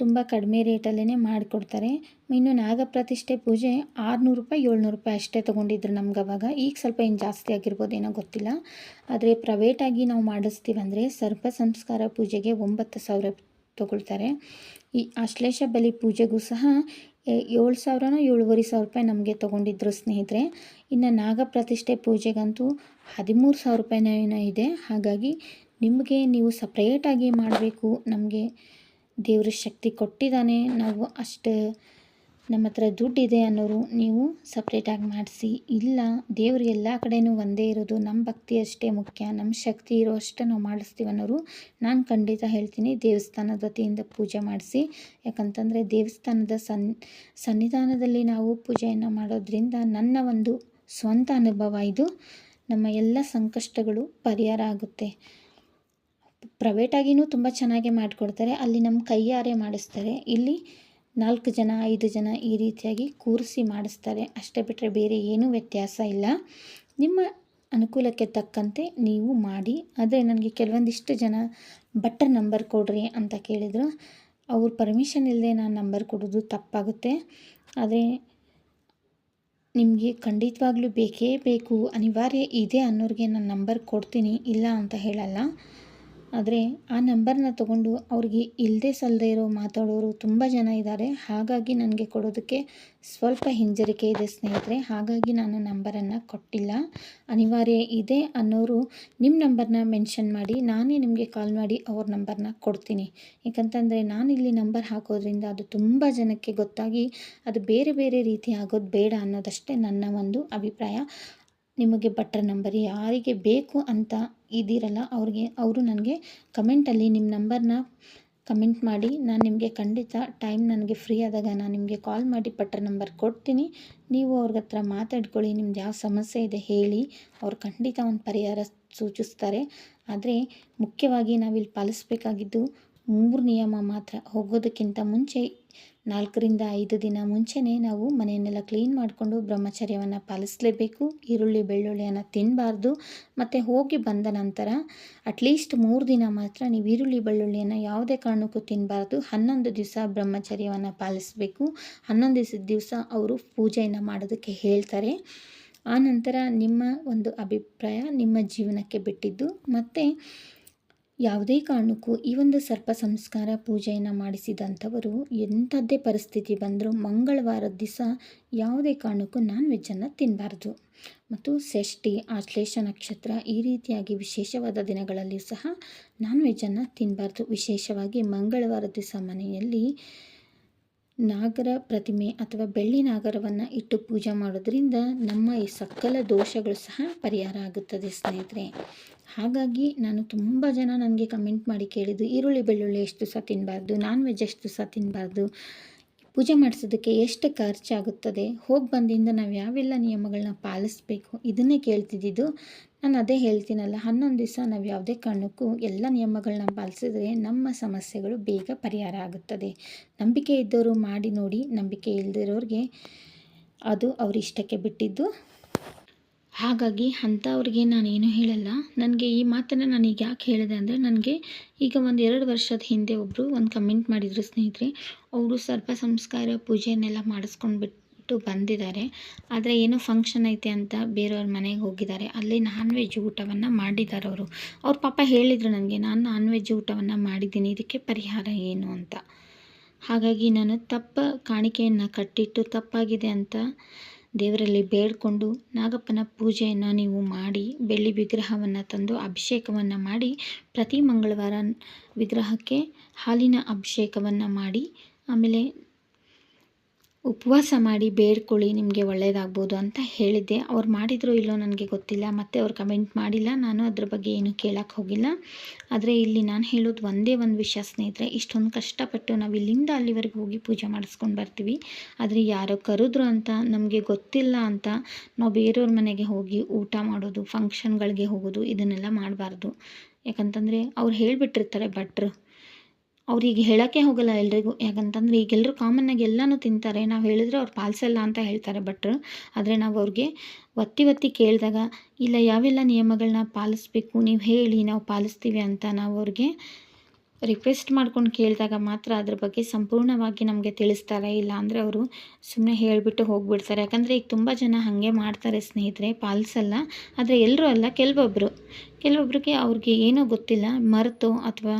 ತುಂಬ ಕಡಿಮೆ ರೇಟಲ್ಲೇ ಮಾಡಿಕೊಡ್ತಾರೆ. ಇನ್ನು ನಾಗಪ್ರತಿಷ್ಠೆ ಪೂಜೆ ಆರುನೂರು ರೂಪಾಯಿ, ಏಳ್ನೂರು ರೂಪಾಯಿ ಅಷ್ಟೇ ತೊಗೊಂಡಿದ್ರು ನಮ್ಗೆ ಅವಾಗ. ಈಗ ಸ್ವಲ್ಪ ಏನು ಜಾಸ್ತಿ ಆಗಿರ್ಬೋದೇನೋ ಗೊತ್ತಿಲ್ಲ. ಆದರೆ ಪ್ರೈವೇಟಾಗಿ ನಾವು ಮಾಡಿಸ್ತೀವಂದರೆ ಸರ್ಪ ಸಂಸ್ಕಾರ ಪೂಜೆಗೆ ಒಂಬತ್ತು ಸಾವಿರ ತೊಗೊಳ್ತಾರೆ. ಈ ಆಶ್ಲೇಷ ಬಲಿ ಪೂಜೆಗೂ ಸಹ ಏಳು ಸಾವಿರನೋ ಏಳುವರೆ ಸಾವಿರ ರೂಪಾಯಿ ನಮಗೆ ತೊಗೊಂಡಿದ್ರು ಸ್ನೇಹಿತರೆ. ಇನ್ನು ನಾಗಪ್ರತಿಷ್ಠೆ ಪೂಜೆಗಂತೂ ಹದಿಮೂರು ಸಾವಿರ ರೂಪಾಯಿನ ಇದೆ. ಹಾಗಾಗಿ ನಿಮಗೆ ನೀವು ಸಪ್ರೇಟಾಗಿ ಮಾಡಬೇಕು. ನಮಗೆ ದೇವ್ರ ಶಕ್ತಿ ಕೊಟ್ಟಿದ್ದಾನೆ. ನಾವು ಅಷ್ಟು ನಮ್ಮ ಹತ್ರ ದುಡ್ಡಿದೆ ಅನ್ನೋರು ನೀವು ಸಪ್ರೇಟಾಗಿ ಮಾಡಿಸಿ. ಇಲ್ಲ, ದೇವರು ಎಲ್ಲ ಕಡೆಯೂ ಒಂದೇ ಇರೋದು ನಮ್ಮ ಭಕ್ತಿ ಅಷ್ಟೇ ಮುಖ್ಯ ನಮ್ಮ ಶಕ್ತಿ ಇರೋ ಅಷ್ಟೇ ನಾವು ಮಾಡಿಸ್ತೀವಿ ಅನ್ನೋರು ನಾನು ಖಂಡಿತ ಹೇಳ್ತೀನಿ. ದೇವಸ್ಥಾನದ ವತಿಯಿಂದ ಪೂಜೆ ಮಾಡಿಸಿ. ಯಾಕಂತಂದರೆ ದೇವಸ್ಥಾನದ ಸನ್, ಸನ್ನಿಧಾನದಲ್ಲಿ ನಾವು ಪೂಜೆಯನ್ನು ಮಾಡೋದ್ರಿಂದ ನನ್ನ ಒಂದು ಸ್ವಂತ ಅನುಭವ ಇದು. ನಮ್ಮ ಎಲ್ಲ ಸಂಕಷ್ಟಗಳು ಪರಿಹಾರ ಆಗುತ್ತೆ. ಪ್ರೈವೇಟಾಗಿಯೂ ತುಂಬ ಚೆನ್ನಾಗಿ ಮಾಡಿಕೊಡ್ತಾರೆ. ಅಲ್ಲಿ ನಮ್ಮ ಕೈಯಾರೆ ಮಾಡಿಸ್ತಾರೆ. ಇಲ್ಲಿ ನಾಲ್ಕು ಜನ, ಐದು ಜನ ಈ ರೀತಿಯಾಗಿ ಕೂರಿಸಿ ಮಾಡಿಸ್ತಾರೆ. ಅಷ್ಟೇ ಬಿಟ್ಟರೆ ಬೇರೆ ಏನೂ ವ್ಯತ್ಯಾಸ ಇಲ್ಲ. ನಿಮ್ಮ ಅನುಕೂಲಕ್ಕೆ ತಕ್ಕಂತೆ ನೀವು ಮಾಡಿ. ಆದರೆ ನನಗೆ ಕೆಲವೊಂದಿಷ್ಟು ಜನ ಬಟ್ಟರ್ ನಂಬರ್ ಕೊಡ್ರಿ ಅಂತ ಕೇಳಿದರು. ಅವ್ರ ಪರ್ಮಿಷನ್ ಇಲ್ಲದೆ ನಾನು ನಂಬರ್ ಕೊಡೋದು ತಪ್ಪಾಗುತ್ತೆ. ಆದರೆ ನಿಮಗೆ ಖಂಡಿತವಾಗ್ಲೂ ಬೇಕೇ ಬೇಕು. ಅನಿವಾರ್ಯ ಇದೆ ಅನ್ನೋರಿಗೆ ನಾನು ನಂಬರ್ ಕೊಡ್ತೀನಿ, ಇಲ್ಲ ಅಂತ ಹೇಳಲ್ಲ. ಆದರೆ ಆ ನಂಬರ್ನ ತಗೊಂಡು ಅವ್ರಿಗೆ ಇಲ್ಲದೆ ಸಲ್ಲದೆ ಇರೋ ಮಾತಾಡೋರು ತುಂಬ ಜನ ಇದ್ದಾರೆ ಹಾಗಾಗಿ ನನಗೆ ಕೊಡೋದಕ್ಕೆ ಸ್ವಲ್ಪ ಹಿಂಜರಿಕೆ ಇದೆ ಸ್ನೇಹಿತರೆ. ಹಾಗಾಗಿ ನಾನು ನಂಬರನ್ನು ಕೊಟ್ಟಿಲ್ಲ. ಅನಿವಾರ್ಯ ಇದೆ ಅನ್ನೋರು ನಿಮ್ಮ ನಂಬರ್ನ ಮೆನ್ಷನ್ ಮಾಡಿ, ನಾನೇ ನಿಮಗೆ ಕಾಲ್ ಮಾಡಿ ಅವ್ರ ನಂಬರ್ನ ಕೊಡ್ತೀನಿ. ಯಾಕಂತಂದರೆ ಇಲ್ಲಿ ನಂಬರ್ ಹಾಕೋದ್ರಿಂದ ಅದು ತುಂಬ ಜನಕ್ಕೆ ಗೊತ್ತಾಗಿ ಅದು ಬೇರೆ ಬೇರೆ ರೀತಿ ಆಗೋದು ಬೇಡ ಅನ್ನೋದಷ್ಟೇ ನನ್ನ ಒಂದು ಅಭಿಪ್ರಾಯ. ನಿಮಗೆ ಬಟ್ಟರ್ ನಂಬರ್ ಯಾರಿಗೆ ಬೇಕು ಅಂತ ಇದ್ದೀರಲ್ಲ, ಅವ್ರಿಗೆ, ಅವರು ನನಗೆ ಕಮೆಂಟಲ್ಲಿ ನಿಮ್ಮ ನಂಬರ್ನ ಕಮೆಂಟ್ ಮಾಡಿ. ನಾನು ನಿಮಗೆ ಖಂಡಿತ ಟೈಮ್ ನನಗೆ ಫ್ರೀ ಆದಾಗ ನಾನು ನಿಮಗೆ ಕಾಲ್ ಮಾಡಿ ಪಟ್ರ ನಂಬರ್ ಕೊಡ್ತೀನಿ. ನೀವು ಅವ್ರ ಹತ್ರ ಮಾತಾಡ್ಕೊಳ್ಳಿ, ನಿಮ್ದು ಯಾವ ಸಮಸ್ಯೆ ಇದೆ ಹೇಳಿ. ಅವ್ರು ಖಂಡಿತ ಒಂದು ಪರಿಹಾರ ಸೂಚಿಸ್ತಾರೆ. ಆದರೆ ಮುಖ್ಯವಾಗಿ ನಾವಿಲ್ಲಿ ಪಾಲಿಸ್ಬೇಕಾಗಿದ್ದು ಮೂರು ನಿಯಮ ಮಾತ್ರ. ಹೋಗೋದಕ್ಕಿಂತ ಮುಂಚೆ ನಾಲ್ಕರಿಂದ ಐದು ದಿನ ಮುಂಚೆನೇ ನಾವು ಮನೆಯನ್ನೆಲ್ಲ ಕ್ಲೀನ್ ಮಾಡಿಕೊಂಡು ಬ್ರಹ್ಮಚರ್ಯವನ್ನು ಪಾಲಿಸಲೇಬೇಕು. ಈರುಳ್ಳಿ, ಬೆಳ್ಳುಳ್ಳಿಯನ್ನು ತಿನ್ನಬಾರ್ದು ಮತ್ತು ಹೋಗಿ ಬಂದ ನಂತರ ಅಟ್ಲೀಸ್ಟ್ ಮೂರು ದಿನ ಮಾತ್ರ ನೀವು ಈರುಳ್ಳಿ, ಬೆಳ್ಳುಳ್ಳಿಯನ್ನು ಯಾವುದೇ ಕಾರಣಕ್ಕೂ ತಿನ್ನಬಾರ್ದು ಹನ್ನೊಂದು ದಿವಸ ಬ್ರಹ್ಮಚರ್ಯವನ್ನು ಪಾಲಿಸಬೇಕು. ಹನ್ನೊಂದು ದಿವಸದ ದಿವಸ ಅವರು ಪೂಜೆಯನ್ನು ಮಾಡೋದಕ್ಕೆ ಹೇಳ್ತಾರೆ. ಆನಂತರ ನಿಮ್ಮ ಒಂದು ಅಭಿಪ್ರಾಯ ನಿಮ್ಮ ಜೀವನಕ್ಕೆ ಬಿಟ್ಟಿದ್ದು. ಮತ್ತು ಯಾವುದೇ ಕಾರಣಕ್ಕೂ ಈ ಒಂದು ಸರ್ಪ ಸಂಸ್ಕಾರ ಪೂಜೆಯನ್ನು ಮಾಡಿಸಿದಂಥವರು ಎಂಥದ್ದೇ ಪರಿಸ್ಥಿತಿ ಬಂದರೂ ಮಂಗಳವಾರದ ದಿವಸ ಯಾವುದೇ ಕಾರಣಕ್ಕೂ ನಾನ್ ವೆಜ್ಜನ್ನು ತಿನ್ನಬಾರ್ದು ಮತ್ತು ಷಷ್ಠಿ, ಆಶ್ಲೇಷ ನಕ್ಷತ್ರ ಈ ರೀತಿಯಾಗಿ ವಿಶೇಷವಾದ ದಿನಗಳಲ್ಲಿ ಸಹ ನಾನ್ ವೆಜ್ಜನ್ನು ತಿನ್ನಬಾರ್ದು ವಿಶೇಷವಾಗಿ ಮಂಗಳವಾರದ ದಿವಸ ಮನೆಯಲ್ಲಿ ನಾಗರ ಪ್ರತಿಮೆ ಅಥವಾ ಬೆಳ್ಳಿ ನಾಗರವನ್ನು ಇಟ್ಟು ಪೂಜೆ ಮಾಡೋದ್ರಿಂದ ನಮ್ಮ ಈ ಸಕಲ ದೋಷಗಳು ಸಹ ಪರಿಹಾರ ಆಗುತ್ತದೆ ಸ್ನೇಹಿತರೆ. ಹಾಗಾಗಿ ನಾನು ತುಂಬ ಜನ ನನಗೆ ಕಮೆಂಟ್ ಮಾಡಿ ಕೇಳಿದ್ದು, ಈರುಳ್ಳಿ ಬೆಳ್ಳುಳ್ಳಿ ಎಷ್ಟು ಸಹ ತಿನ್ನಬಾರ್ದು ನಾನ್ ವೆಜ್ ಎಷ್ಟು ಸಹ ತಿನ್ನಬಾರ್ದು ಪೂಜೆ ಮಾಡಿಸೋದಕ್ಕೆ ಎಷ್ಟು ಖರ್ಚಾಗುತ್ತದೆ, ಹೋಗಿ ಬಂದಿಂದ ನಾವು ಯಾವೆಲ್ಲ ನಿಯಮಗಳನ್ನ ಪಾಲಿಸ್ಬೇಕು ಇದನ್ನೇ ಕೇಳ್ತಿದ್ದಿದ್ದು ನಾನು ಅದೇ ಹೇಳ್ತೀನಲ್ಲ, ಹನ್ನೊಂದು ದಿವಸ ನಾವು ಯಾವುದೇ ಕಾರಣಕ್ಕೂ ಎಲ್ಲ ನಿಯಮಗಳನ್ನ ಪಾಲಿಸಿದ್ರೆ ನಮ್ಮ ಸಮಸ್ಯೆಗಳು ಬೇಗ ಪರಿಹಾರ ಆಗುತ್ತದೆ. ನಂಬಿಕೆ ಇದ್ದವರು ಮಾಡಿ ನೋಡಿ, ನಂಬಿಕೆ ಇಲ್ಲದಿರೋರಿಗೆ ಅದು ಅವ್ರ ಇಷ್ಟಕ್ಕೆ ಬಿಟ್ಟಿದ್ದು. ಹಾಗಾಗಿ ಅಂಥವ್ರಿಗೆ ನಾನೇನು ಹೇಳಲ್ಲ. ನನಗೆ ಈ ಮಾತನ್ನು ನಾನು ಈಗ ಯಾಕೆ ಹೇಳಿದೆ ಅಂದರೆ, ನನಗೆ ಈಗ ಒಂದು ಎರಡು ವರ್ಷದ ಹಿಂದೆ ಒಬ್ಬರು ಒಂದು ಕಮೆಂಟ್ ಮಾಡಿದರು ಸ್ನೇಹಿತರೆ, ಅವರು ಸರ್ಪ ಸಂಸ್ಕಾರ ಪೂಜೆಯನ್ನೆಲ್ಲ ಮಾಡಿಸ್ಕೊಂಡು ಬಿಟ್ಟು ಬಂದಿದ್ದಾರೆ. ಆದರೆ ಏನೋ ಫಂಕ್ಷನ್ ಐತೆ ಅಂತ ಬೇರೆಯವ್ರ ಮನೆಗೆ ಹೋಗಿದ್ದಾರೆ. ಅಲ್ಲಿ ನಾನ್ ವೆಜ್ ಊಟವನ್ನು ಮಾಡಿದ್ದಾರೆ ಅವರು. ಅವ್ರ ಪಾಪ ಹೇಳಿದರು ನನಗೆ ನಾನು ನಾನ್ ವೆಜ್ ಊಟವನ್ನು ಮಾಡಿದ್ದೀನಿ, ಇದಕ್ಕೆ ಪರಿಹಾರ ಏನು ಅಂತ? ಹಾಗಾಗಿ ನಾನು ತಪ್ಪ ಕಾಣಿಕೆಯನ್ನು ಕಟ್ಟಿಟ್ಟು ತಪ್ಪಾಗಿದೆ ಅಂತ ದೇವರಲ್ಲಿ ಬೇಡಿಕೊಂಡು ನಾಗಪ್ಪನ ಪೂಜೆಯನ್ನು ನೀವು ಮಾಡಿ, ಬೆಳ್ಳಿ ವಿಗ್ರಹವನ್ನು ತಂದು ಅಭಿಷೇಕವನ್ನು ಮಾಡಿ, ಪ್ರತಿ ಮಂಗಳವಾರ ವಿಗ್ರಹಕ್ಕೆ ಹಾಲಿನ ಅಭಿಷೇಕವನ್ನು ಮಾಡಿ, ಆಮೇಲೆ ಉಪವಾಸ ಮಾಡಿ ಬೇಡ್ಕೊಳ್ಳಿ, ನಿಮಗೆ ಒಳ್ಳೆಯದಾಗ್ಬೋದು ಅಂತ ಹೇಳಿದ್ದೆ. ಅವ್ರು ಮಾಡಿದ್ರು ಇಲ್ಲೋ ನನಗೆ ಗೊತ್ತಿಲ್ಲ, ಮತ್ತು ಅವ್ರು ಕಮೆಂಟ್ ಮಾಡಿಲ್ಲ. ನಾನು ಅದ್ರ ಬಗ್ಗೆ ಏನು ಕೇಳಕ್ಕೆ ಹೋಗಿಲ್ಲ. ಆದರೆ ಇಲ್ಲಿ ನಾನು ಹೇಳೋದು ಒಂದೇ ಒಂದು ವಿಷಯ ಸ್ನೇಹಿತರೆ, ಇಷ್ಟೊಂದು ಕಷ್ಟಪಟ್ಟು ನಾವು ಇಲ್ಲಿಂದ ಅಲ್ಲಿವರೆಗೆ ಹೋಗಿ ಪೂಜೆ ಮಾಡಿಸ್ಕೊಂಡು ಬರ್ತೀವಿ. ಆದರೆ ಯಾರೋ ಕರೆದ್ರು ಅಂತ ನಮಗೆ ಗೊತ್ತಿಲ್ಲ ಅಂತ ನಾವು ಬೇರೆಯವ್ರ ಮನೆಗೆ ಹೋಗಿ ಊಟ ಮಾಡೋದು ಫಂಕ್ಷನ್ಗಳಿಗೆ ಹೋಗೋದು, ಇದನ್ನೆಲ್ಲ ಮಾಡಬಾರ್ದು. ಯಾಕಂತಂದರೆ ಅವ್ರು ಹೇಳಿಬಿಟ್ಟಿರ್ತಾರೆ ಭಟ್ರು ಅವ್ರಿಗೆ ಹೇಳೋಕ್ಕೆ ಹೋಗಲ್ಲ ಎಲ್ರಿಗೂ. ಯಾಕಂತಂದರೆ ಈಗೆಲ್ಲರೂ ಕಾಮನ್ನಾಗಿ ಎಲ್ಲನೂ ತಿಂತಾರೆ. ನಾವು ಹೇಳಿದ್ರೆ ಅವ್ರು ಪಾಲಿಸಲ್ಲ ಅಂತ ಹೇಳ್ತಾರೆ ಬಟ್ ಆದರೆ ನಾವು ಅವ್ರಿಗೆ ಒತ್ತಿ ಒತ್ತಿ ಕೇಳಿದಾಗ, ಇಲ್ಲ, ಯಾವೆಲ್ಲ ನಿಯಮಗಳನ್ನ ಪಾಲಿಸ್ಬೇಕು? ನೀವು ಹೇಳಿ, ನಾವು ಪಾಲಿಸ್ತೀವಿ ಅಂತ ನಾವು ಅವ್ರಿಗೆ ರಿಕ್ವೆಸ್ಟ್ ಮಾಡ್ಕೊಂಡು ಕೇಳಿದಾಗ ಮಾತ್ರ ಅದ್ರ ಬಗ್ಗೆ ಸಂಪೂರ್ಣವಾಗಿ ನಮಗೆ ತಿಳಿಸ್ತಾರೆ. ಇಲ್ಲ ಅಂದರೆ ಅವರು ಸುಮ್ಮನೆ ಹೇಳಿಬಿಟ್ಟು ಹೋಗ್ಬಿಡ್ತಾರೆ. ಯಾಕಂದರೆ ಈಗ ತುಂಬ ಜನ ಹಾಗೆ ಮಾಡ್ತಾರೆ ಸ್ನೇಹಿತರೆ. ಪಾಲಿಸಲ್ಲ ಆದರೆ ಎಲ್ಲರೂ ಅಲ್ಲ. ಕೆಲವೊಬ್ಬರು ಕೆಲವೊಬ್ರಿಗೆ ಅವ್ರಿಗೆ ಏನೂ ಗೊತ್ತಿಲ್ಲ. ಮರೆತು ಅಥವಾ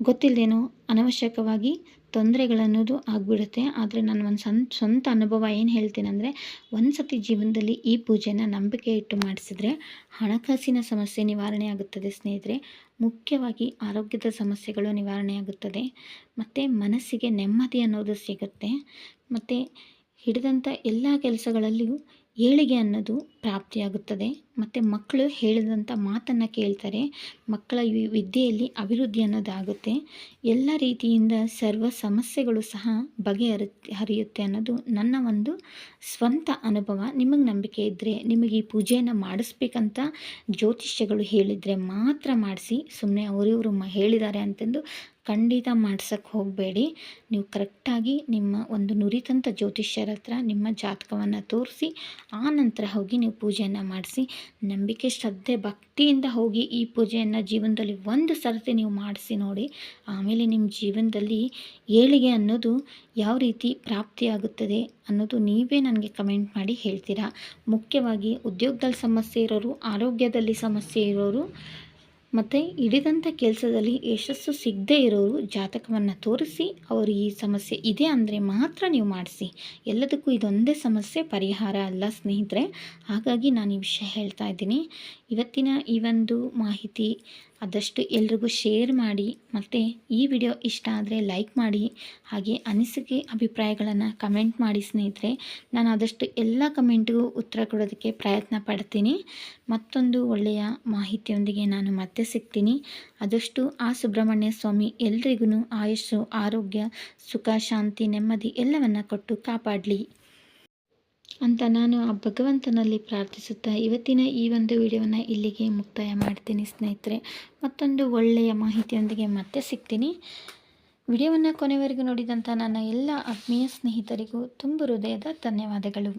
ಗೊತ್ತಿಲ್ಲದೇನೋ ಅನವಶ್ಯಕವಾಗಿ ತೊಂದರೆಗಳನ್ನೋದು ಆಗಿಬಿಡುತ್ತೆ. ಆದರೆ ನಾನು ಒಂದು ಸನ್ ಸ್ವಂತ ಅನುಭವ ಏನು ಹೇಳ್ತೀನಂದರೆ ಒಂದು ಸತಿ ಜೀವನದಲ್ಲಿ ಈ ಪೂಜೆನ ನಂಬಿಕೆ ಇಟ್ಟು ಮಾಡಿಸಿದ್ರೆ ಹಣಕಾಸಿನ ಸಮಸ್ಯೆ ನಿವಾರಣೆ ಆಗುತ್ತದೆ ಸ್ನೇಹಿತರೆ. ಮುಖ್ಯವಾಗಿ ಆರೋಗ್ಯದ ಸಮಸ್ಯೆಗಳು ನಿವಾರಣೆ ಆಗುತ್ತದೆ. ಮತ್ತು ಮನಸ್ಸಿಗೆ ನೆಮ್ಮದಿ ಅನ್ನೋದು ಸಿಗುತ್ತೆ. ಮತ್ತು ಹಿಡಿದಂಥ ಎಲ್ಲ ಕೆಲಸಗಳಲ್ಲಿಯೂ ಏಳಿಗೆ ಅನ್ನೋದು ಪ್ರಾಪ್ತಿಯಾಗುತ್ತದೆ. ಮತ್ತು ಮಕ್ಕಳು ಹೇಳಿದಂಥ ಮಾತನ್ನು ಕೇಳ್ತಾರೆ. ಮಕ್ಕಳ ವಿದ್ಯೆಯಲ್ಲಿ ಅಭಿವೃದ್ಧಿ ಅನ್ನೋದಾಗುತ್ತೆ. ಎಲ್ಲ ರೀತಿಯಿಂದ ಸರ್ವ ಸಮಸ್ಯೆಗಳು ಸಹ ಬಗೆಹರಿ ಹರಿಯುತ್ತೆ ಅನ್ನೋದು ನನ್ನ ಒಂದು ಸ್ವಂತ ಅನುಭವ. ನಿಮಗೆ ನಂಬಿಕೆ ಇದ್ದರೆ ನಿಮಗೆ ಈ ಪೂಜೆಯನ್ನು ಮಾಡಿಸ್ಬೇಕಂತ ಜ್ಯೋತಿಷ್ಯಗಳು ಹೇಳಿದರೆ ಮಾತ್ರ ಮಾಡಿಸಿ ಸುಮ್ಮನೆ ಅವರಿವರು ಮ, ಹೇಳಿದ್ದಾರೆ ಅಂತಂದು ಖಂಡಿತ ಮಾಡ್ಸೋಕ್ಕೆ ಹೋಗಬೇಡಿ. ನೀವು ಕರೆಕ್ಟಾಗಿ ನಿಮ್ಮ ಒಂದು ನುರಿತಂಥ ಜ್ಯೋತಿಷ್ಯರ ಹತ್ರ ನಿಮ್ಮ ಜಾತಕವನ್ನು ತೋರಿಸಿ ಆ ನಂತರ ಹೋಗಿ ನೀವು ಪೂಜೆಯನ್ನು ಮಾಡಿಸಿ. ನಂಬಿಕೆ, ಶ್ರದ್ಧೆ, ಭಕ್ತಿಯಿಂದ ಹೋಗಿ ಈ ಪೂಜೆಯನ್ನು ಜೀವನದಲ್ಲಿ ಒಂದು ಸರತಿ ನೀವು ಮಾಡಿಸಿ ನೋಡಿ, ಆಮೇಲೆ ನಿಮ್ಮ ಜೀವನದಲ್ಲಿ ಏಳಿಗೆ ಅನ್ನೋದು ಯಾವ ರೀತಿ ಪ್ರಾಪ್ತಿಯಾಗುತ್ತದೆ ಅನ್ನೋದು ನೀವೇ ನನಗೆ ಕಮೆಂಟ್ ಮಾಡಿ ಹೇಳ್ತೀರಾ. ಮುಖ್ಯವಾಗಿ ಉದ್ಯೋಗದಲ್ಲಿ ಸಮಸ್ಯೆ ಇರೋರು, ಆರೋಗ್ಯದಲ್ಲಿ ಸಮಸ್ಯೆ ಇರೋರು ಮತ್ತು ಹಿಡಿದಂಥ ಕೆಲಸದಲ್ಲಿ ಯಶಸ್ಸು ಸಿಗದೇ ಇರೋರು ಜಾತಕವನ್ನು ತೋರಿಸಿ, ಅವರು ಈ ಸಮಸ್ಯೆ ಇದೆ ಅಂದರೆ ಮಾತ್ರ ನೀವು ಮಾಡಿಸಿ. ಎಲ್ಲದಕ್ಕೂ ಇದೊಂದೇ ಸಮಸ್ಯೆ, ಪರಿಹಾರ ಅಲ್ಲ ಸ್ನೇಹಿತರೆ. ಹಾಗಾಗಿ ನಾನು ಈ ವಿಷಯ ಹೇಳ್ತಾ ಇದ್ದೀನಿ. ಇವತ್ತಿನ ಈ ಒಂದು ಮಾಹಿತಿ ಆದಷ್ಟು ಎಲ್ರಿಗೂ ಶೇರ್ ಮಾಡಿ ಮತ್ತು ಈ ವಿಡಿಯೋ ಇಷ್ಟ ಆದರೆ ಲೈಕ್ ಮಾಡಿ ಹಾಗೆ ಅನಿಸಿಕೆ ಅಭಿಪ್ರಾಯಗಳನ್ನು ಕಮೆಂಟ್ ಮಾಡಿ ಸ್ನೇಹಿತರೆ. ನಾನು ಆದಷ್ಟು ಎಲ್ಲ ಕಮೆಂಟ್ಗೂ ಉತ್ತರ ಕೊಡೋದಕ್ಕೆ ಪ್ರಯತ್ನ ಪಡ್ತೀನಿ. ಮತ್ತೊಂದು ಒಳ್ಳೆಯ ಮಾಹಿತಿಯೊಂದಿಗೆ ನಾನು ಮತ್ತೆ ಸಿಗ್ತೀನಿ. ಆದಷ್ಟು ಆ ಸುಬ್ರಹ್ಮಣ್ಯ ಸ್ವಾಮಿ ಎಲ್ರಿಗೂ ಆಯಸ್ಸು, ಆರೋಗ್ಯ, ಸುಖ, ಶಾಂತಿ, ನೆಮ್ಮದಿ ಎಲ್ಲವನ್ನು ಕೊಟ್ಟು ಕಾಪಾಡಲಿ. ಅಂತ ನಾನು ಆ ಭಗವಂತನಲ್ಲಿ ಪ್ರಾರ್ಥಿಸುತ್ತಾ ಇವತ್ತಿನ ಈ ಒಂದು ವಿಡಿಯೋವನ್ನು ಇಲ್ಲಿಗೆ ಮುಕ್ತಾಯ ಮಾಡ್ತೀನಿ ಸ್ನೇಹಿತರೆ. ಮತ್ತೊಂದು ಒಳ್ಳೆಯ ಮಾಹಿತಿಯೊಂದಿಗೆ ಮತ್ತೆ ಸಿಗ್ತೀನಿ. ವಿಡಿಯೋವನ್ನು ಕೊನೆವರೆಗೂ ನೋಡಿದಂಥ ನನ್ನ ಎಲ್ಲ ಆತ್ಮೀಯ ಸ್ನೇಹಿತರಿಗೂ ತುಂಬ ಹೃದಯದ ಧನ್ಯವಾದಗಳು.